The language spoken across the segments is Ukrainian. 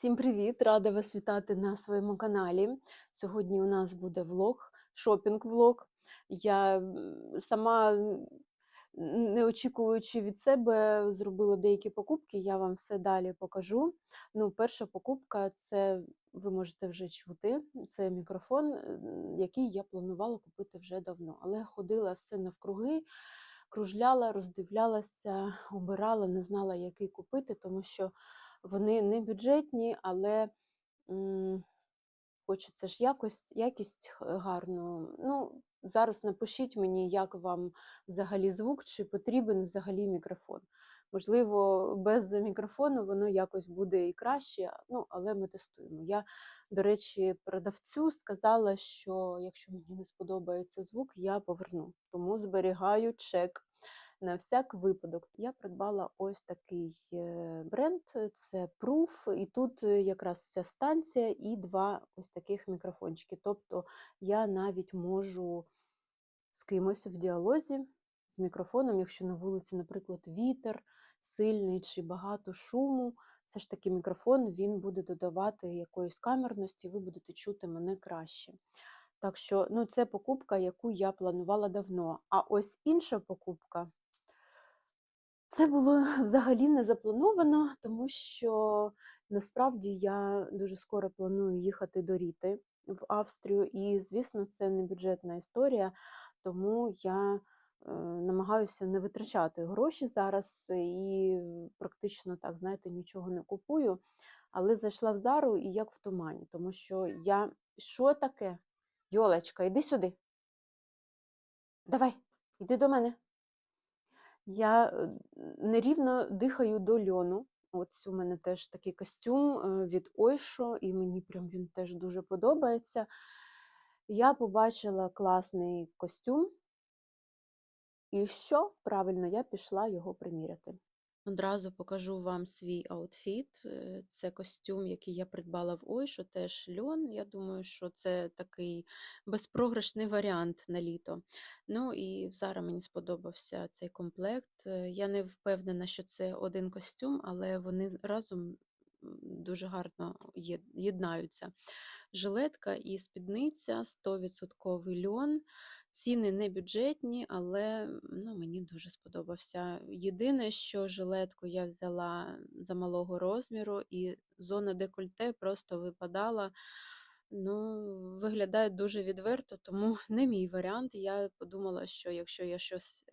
Всім привіт! Рада вас вітати на своєму каналі. Сьогодні у нас буде влог, шопінг-влог. Я сама, не очікуючи від себе, зробила деякі покупки. Я вам все далі покажу. Ну, перша покупка це ви можете вже чути. Це мікрофон, який я планувала купити вже давно. Але ходила все навкруги, кружляла, роздивлялася, обирала, не знала, який купити, тому що вони не бюджетні, але м, хочеться ж якость, якість гарну. Ну, зараз напишіть мені, як вам взагалі звук, чи потрібен взагалі мікрофон. Можливо, без мікрофону воно якось буде і краще, ну, але ми тестуємо. Я, до речі, продавцю сказала, що якщо мені не сподобається звук, я поверну. Тому зберігаю чек на всяк випадок. Я придбала ось такий е, бренд, це Proof, і тут е, якраз ця станція і два ось таких мікрофончики. Тобто я навіть можу з кимось в діалозі з мікрофоном, якщо на вулиці, наприклад, вітер сильний чи багато шуму. Все ж таки мікрофон він буде додавати якоїсь камерності, ви будете чути мене краще. Так що ну, це покупка, яку я планувала давно. А ось інша покупка. Це було взагалі не заплановано, тому що насправді я дуже скоро планую їхати до Ріти в Австрію, і, звісно, це не бюджетна історія, тому я е, намагаюся не витрачати гроші зараз і практично так, знаєте, нічого не купую. Але зайшла в Зару і як в тумані, тому що я. Що таке? Йолечка, іди сюди. Давай, іди до мене. Я е, нерівно дихаю до льону. Ось у мене теж такий костюм е, від Ойшо, і мені прям він теж дуже подобається. Я побачила класний костюм, і що? Правильно, я пішла його приміряти. Одразу покажу вам свій аутфіт. Е, Це костюм, який я придбала в Ойшо, теж льон. Я думаю, що це такий безпрограшний варіант на літо. Ну і в Зара мені сподобався цей комплект. Е, Я не впевнена, що це один костюм, але вони разом дуже гарно єднаються. Жилетка і спідниця 100% льон. Ціни не бюджетні, але ну, мені дуже сподобався. Єдине, що жилетку я взяла за малого розміру, і зона декольте просто випадала. Ну, виглядає дуже відверто, тому не мій варіант. Я подумала, що якщо я щось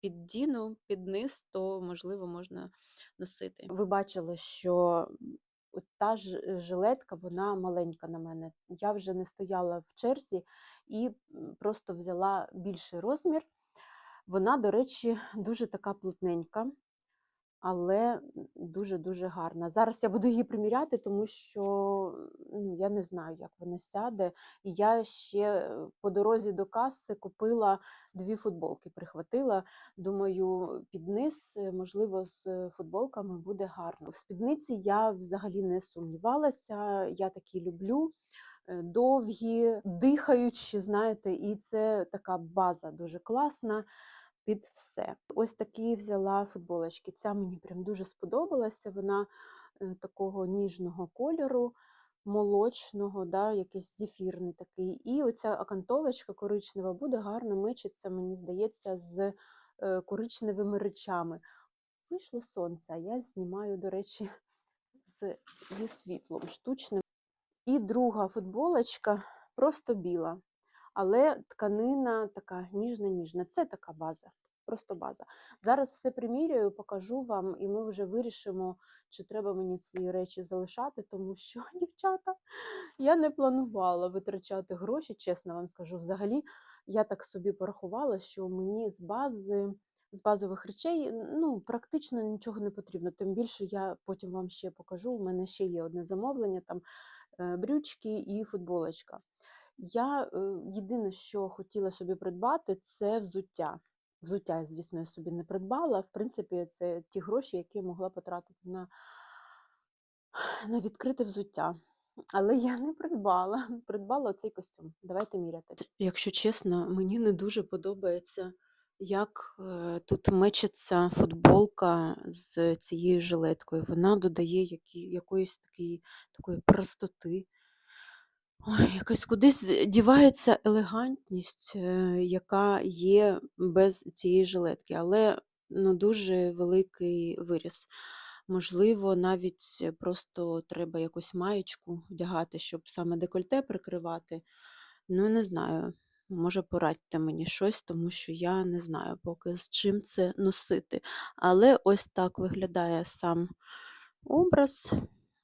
піддіну під низ, то можливо можна носити. Ви бачили, що та ж жилетка, вона маленька на мене. Я вже не стояла в черзі і просто взяла більший розмір. Вона, до речі, дуже така плотненька, але дуже-дуже гарна. Зараз я буду її приміряти, тому що ну, я не знаю, як вона сяде. І я ще е, по дорозі до каси купила дві футболки, прихватила. Думаю, під низ, е, можливо, з е, футболками буде гарно. В спідниці я взагалі не сумнівалася, я такі люблю. Е, Довгі, дихаючі, знаєте, і це така база дуже класна під все. Ось такі взяла футболочки. Ця мені прям дуже сподобалася. Вона е, такого ніжного кольору, молочного, да, якийсь зефірний такий. І оця окантовочка коричнева буде гарно мечиться, мені здається, з е, коричневими речами. Вийшло сонце, а я знімаю, до речі, з, зі світлом штучним. І друга футболочка просто біла, але тканина така ніжна-ніжна. Це така база, просто база. Зараз все приміряю, покажу вам, і ми вже вирішимо, чи треба мені ці речі залишати, тому що, дівчата, я не планувала витрачати гроші, чесно вам скажу. Взагалі, я так собі порахувала, що мені з бази. З базових речей ну, практично нічого не потрібно. Тим більше я потім вам ще покажу. У мене ще є одне замовлення, там брючки і футболочка. Я єдине, що хотіла собі придбати, це взуття. Взуття, звісно, я собі не придбала. В принципі, це ті гроші, які я могла потратити на, на відкрите взуття. Але я не придбала. Придбала оцей костюм. Давайте міряти. Якщо чесно, мені не дуже подобається як е, тут мечиться футболка з цією жилеткою. Вона додає які, якоїсь такої, такої простоти. Ой, якась кудись дівається елегантність, е, яка є без цієї жилетки, але ну, дуже великий виріс. Можливо, навіть просто треба якусь маєчку вдягати, щоб саме декольте прикривати. Ну, не знаю. Може, порадьте мені щось, тому що я не знаю поки з чим це носити. Але ось так виглядає сам образ.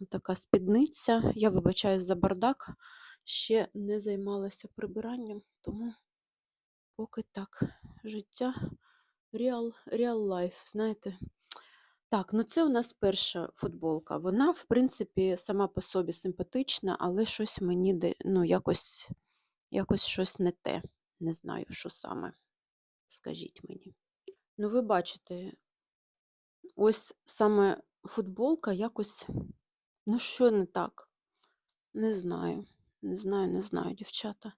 Така спідниця. Я вибачаюсь за бардак, ще не займалася прибиранням, тому поки так. Життя real, real life, знаєте. Так, ну це у нас перша футболка. Вона, в принципі, сама по собі симпатична, але щось мені ну, якось, якось щось не те. Не знаю, що саме. Скажіть мені. Ну, ви бачите, ось саме футболка якось, ну, що не так? Не знаю. Не знаю, не знаю, дівчата.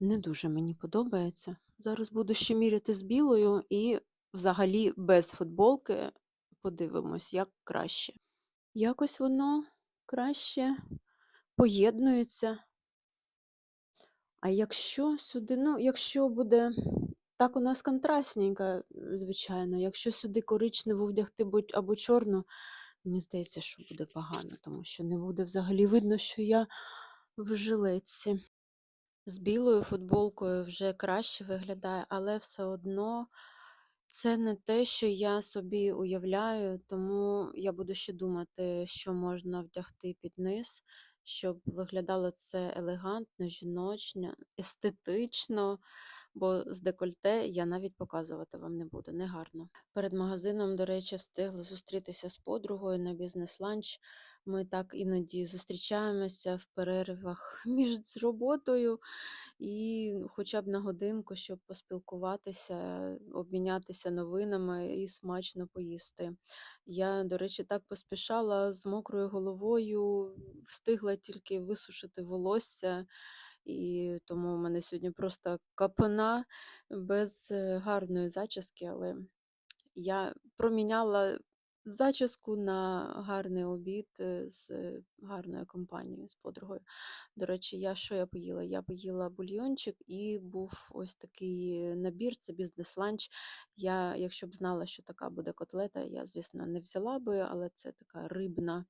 Не дуже мені подобається. Зараз буду ще міряти з білою і взагалі без футболки подивимось, як краще. Якось воно краще поєднується. А якщо сюди, ну, якщо буде так у нас контрастненько, е, звичайно, якщо сюди коричневу вдягти або чорну, мені здається, що буде погано, тому що не буде взагалі видно, що я в жилетці. З білою футболкою вже краще виглядає, але все одно це не те, що я собі уявляю, тому я буду ще думати, що можна вдягти під низ, щоб виглядало це елегантно, жіночно, естетично, бо з декольте я навіть показувати вам не буду, негарно. Перед магазином, до речі, встигли зустрітися з подругою на бізнес-ланч. Ми так іноді зустрічаємося в перервах між роботою і хоча б на годинку, щоб поспілкуватися, обмінятися новинами і смачно поїсти. Я, до речі, так поспішала з мокрою головою, встигла тільки висушити волосся, і тому в мене сьогодні просто капина без е, гарної зачіски, але я проміняла зачіску на гарний обід е, з гарною компанією, з подругою. До речі, я що я поїла? Я поїла бульйончик і був ось такий набір, це бізнес-ланч. Я, якщо б знала, що така буде котлета, я, звісно, не взяла би, але це така рибна.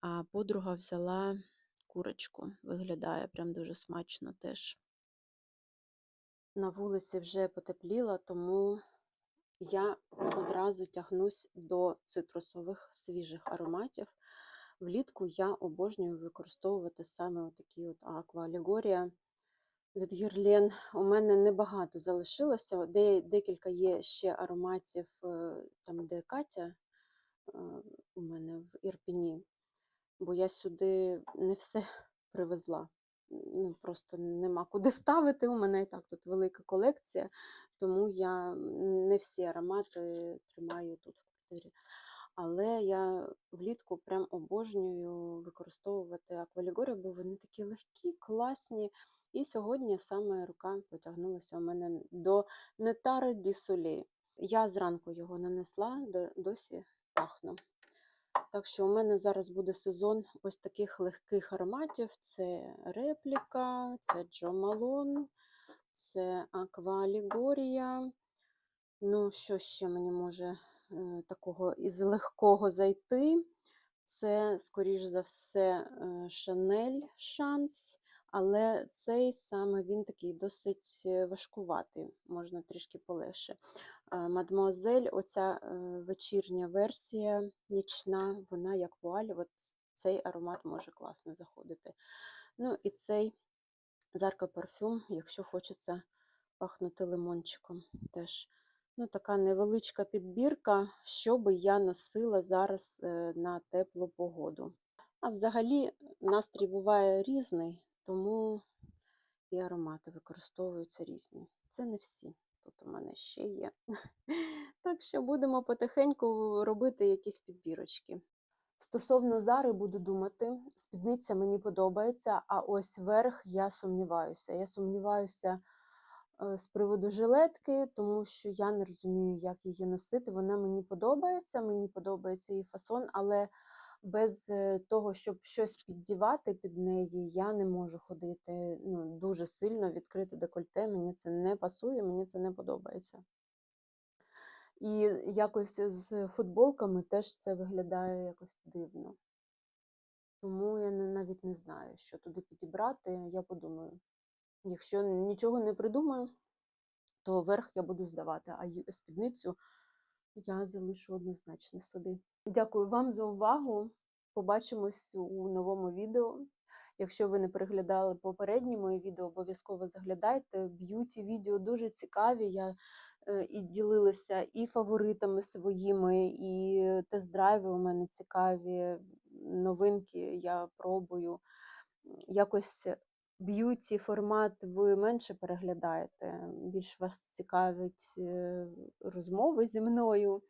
А подруга взяла курочку. Виглядає прям дуже смачно теж. На вулиці вже потепліло, тому я одразу тягнусь до цитрусових свіжих ароматів. Влітку я обожнюю використовувати саме такі от аквалегорія від Гірлен. У мене небагато залишилося. Де, декілька є ще ароматів, е, там, де Катя е, у мене в Ірпіні, бо я сюди не все привезла. Ну, Просто нема куди ставити. У мене і так тут велика колекція, тому я не всі аромати тримаю тут в квартирі. Але я влітку прям обожнюю використовувати аквалігорію, бо вони такі легкі, класні. І сьогодні саме рука потягнулася у мене до Нетари Ді Солі. Я зранку його нанесла, досі пахну. Так що у мене зараз буде сезон ось таких легких ароматів: це репліка, це Джо Малон, це Аквалігорія. Ну, що ще мені може е, такого із легкого зайти? Це, скоріш за все, Шанель Шанс. Але цей саме він такий досить е, важкуватий, можна трішки полегше. Мадмуазель, оця е, вечірня версія нічна, вона як вуаль, от цей аромат може класно заходити. Ну і цей зарка парфюм, якщо хочеться пахнути лимончиком. теж. Ну, Така невеличка підбірка, що би я носила зараз е, на теплу погоду. А взагалі настрій буває різний, тому і аромати використовуються різні. Це не всі. Тут у мене ще є. Так що будемо потихеньку робити якісь підбірочки. Стосовно зари буду думати, спідниця мені подобається, а ось верх я сумніваюся. Я сумніваюся, е, з приводу жилетки, тому що я не розумію, як її носити. Вона мені подобається, мені подобається її фасон, але без е, того, щоб щось піддівати під неї, я не можу ходити ну, дуже сильно відкрите декольте. Мені це не пасує, мені це не подобається. І якось з футболками теж це виглядає якось дивно. Тому я навіть не знаю, що туди підібрати. Я подумаю. Якщо нічого не придумаю, то верх я буду здавати, а спідницю я залишу однозначно собі. Дякую вам за увагу. Побачимось у новому відео. Якщо ви не переглядали попередні мої відео, обов'язково заглядайте. Б'юті відео дуже цікаві. Я е, і ділилася і фаворитами своїми, і тест-драйви у мене цікаві, новинки я пробую. Якось б'юті формат ви менше переглядаєте, більш вас цікавить е, розмови зі мною,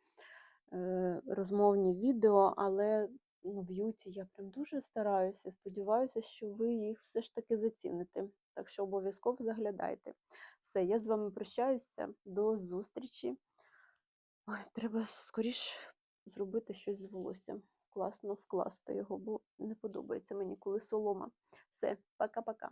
е, розмовні відео, але ну, б'юті я прям дуже стараюся. Сподіваюся, що ви їх все ж таки заціните. Так що обов'язково заглядайте. Все, я з вами прощаюся. До зустрічі. Ой, треба скоріш зробити щось з волоссям. Класно вкласти його, бо не подобається мені, коли солома. Все, пока-пока.